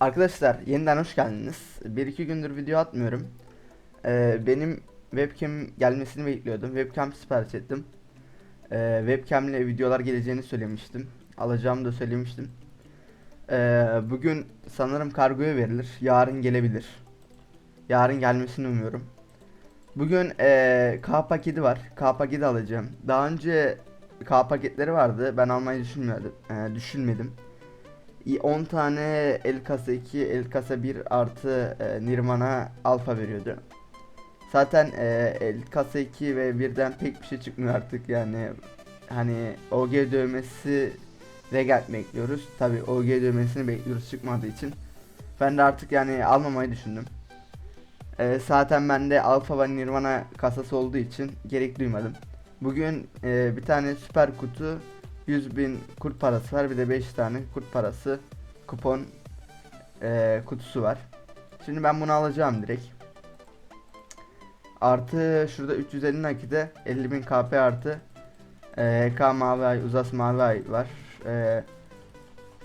Arkadaşlar yeniden hoş geldiniz. Bir iki gündür video atmıyorum. Ee, benim webcam gelmesini bekliyordum. Webcam sipariş ettim. Ee, webcam ile videolar geleceğini söylemiştim. Alacağımı da söylemiştim. Ee, bugün sanırım kargoya verilir. Yarın gelebilir. Yarın gelmesini umuyorum. Bugün ee, K paketi var. K paketi alacağım. Daha önce K paketleri vardı. Ben almayı düşünmedim. ee, düşünmedim. İ- 10 tane el kasa 2, el kasa 1 artı e, Nirvana alfa veriyordu. Zaten e, el kasa 2 ve birden pek bir şey çıkmıyor artık yani. Hani OG dövmesi Regat bekliyoruz. Tabi OG dövmesini bekliyoruz çıkmadığı için. Ben de artık yani almamayı düşündüm. E, zaten bende alfa ve Nirvana kasası olduğu için gerek duymadım. Bugün e, bir tane süper kutu 100 bin kurt parası var bir de 5 tane kurt parası kupon eee, kutusu var. Şimdi ben bunu alacağım direkt. Artı şurada 350 nakide 50 bin KP artı eee K mavi ay uzas mavi ay var. Eee,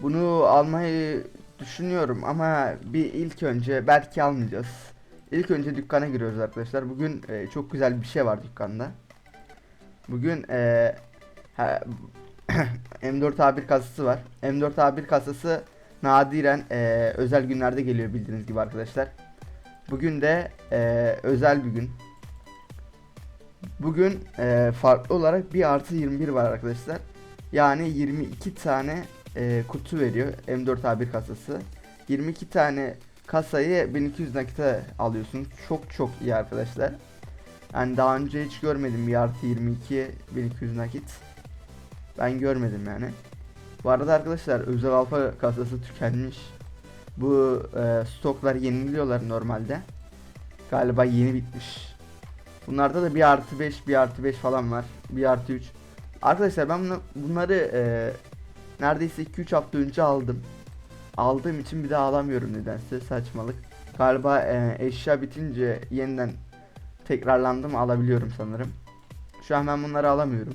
bunu almayı düşünüyorum ama bir ilk önce belki almayacağız. İlk önce dükkana giriyoruz arkadaşlar. Bugün eee, çok güzel bir şey var dükkanda. Bugün eee ha, M4 A1 kasası var. M4 A1 kasası nadiren eee, özel günlerde geliyor bildiğiniz gibi arkadaşlar. Bugün de eee, özel bir gün. Bugün eee, farklı olarak bir artı 21 var arkadaşlar. Yani 22 tane eee, kutu veriyor M4 A1 kasası. 22 tane kasayı 1200 nakite alıyorsunuz. Çok çok iyi arkadaşlar. Yani daha önce hiç görmedim bir artı 22 1200 nakit. Ben görmedim yani. Bu arada arkadaşlar özel alfa kasası tükenmiş. Bu e, stoklar yeniliyorlar normalde. Galiba yeni bitmiş. Bunlarda da bir artı 5, bir artı 5 falan var. Bir artı 3. Arkadaşlar ben bunları e, neredeyse 2-3 hafta önce aldım. Aldığım için bir daha alamıyorum nedense saçmalık. Galiba e, eşya bitince yeniden tekrarlandım alabiliyorum sanırım. Şu an ben bunları alamıyorum.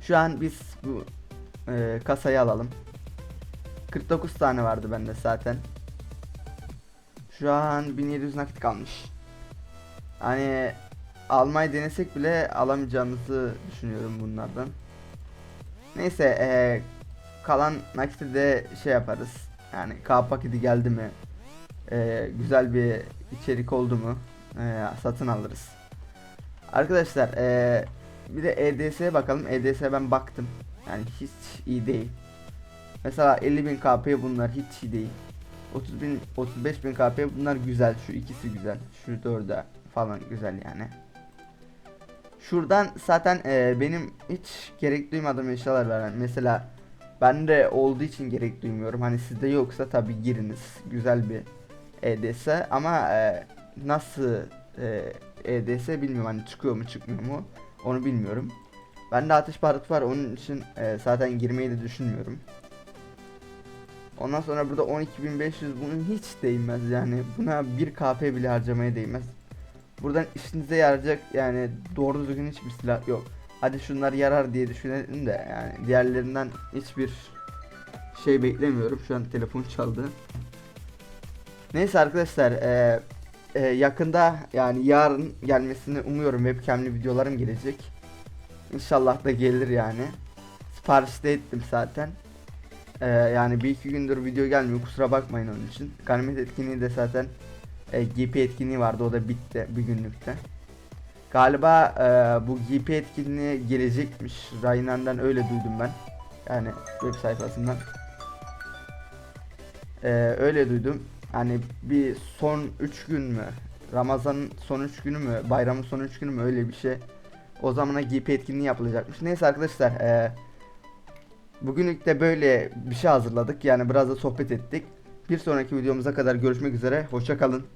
Şu an biz bu e, kasayı alalım. 49 tane vardı bende zaten. Şu an 1700 nakit kalmış. Hani almayı denesek bile alamayacağımızı düşünüyorum bunlardan. Neyse e, kalan nakiti de şey yaparız. Yani K paketi geldi mi? e, güzel bir içerik oldu mu? e, satın alırız. Arkadaşlar e, bir de EDS'ye bakalım. EDS'ye ben baktım. Yani hiç iyi değil. Mesela 50.000 KP bunlar hiç iyi değil. 30 bin 35 bin KP bunlar güzel. Şu ikisi güzel. Şu dörde falan güzel yani. Şuradan zaten e, benim hiç gerek duymadığım eşyalar var. Mesela bende olduğu için gerek duymuyorum. Hani sizde yoksa tabi giriniz. Güzel bir EDS ama e, nasıl e, EDS bilmiyorum hani çıkıyor mu çıkmıyor mu onu bilmiyorum. Bende ateş baharatı var onun için e, zaten girmeyi de düşünmüyorum. Ondan sonra burada 12.500 bunun hiç değmez yani buna 1 KP bile harcamaya değmez. Buradan işinize yarayacak yani doğru düzgün hiçbir silah yok. Hadi şunlar yarar diye düşünelim de yani diğerlerinden hiçbir şey beklemiyorum. Şu an telefon çaldı. Neyse arkadaşlar eee, eee, yakında yani yarın gelmesini umuyorum webcamli videolarım gelecek. İnşallah da gelir yani. Sipariş de ettim zaten. Eee, yani bir iki gündür video gelmiyor kusura bakmayın onun için. Ganimet etkinliği de zaten e, GP etkinliği vardı o da bitti bir günlükte. Galiba eee, bu GP etkinliği gelecekmiş. Raynan'dan öyle duydum ben. Yani web sayfasından. Eee, öyle duydum. Hani bir son 3 gün mü? Ramazan'ın son 3 günü mü? Bayramın son 3 günü mü? Öyle bir şey. O zamana GP etkinliği yapılacakmış. Neyse arkadaşlar. eee bugünlük de böyle bir şey hazırladık. Yani biraz da sohbet ettik. Bir sonraki videomuza kadar görüşmek üzere. Hoşça kalın.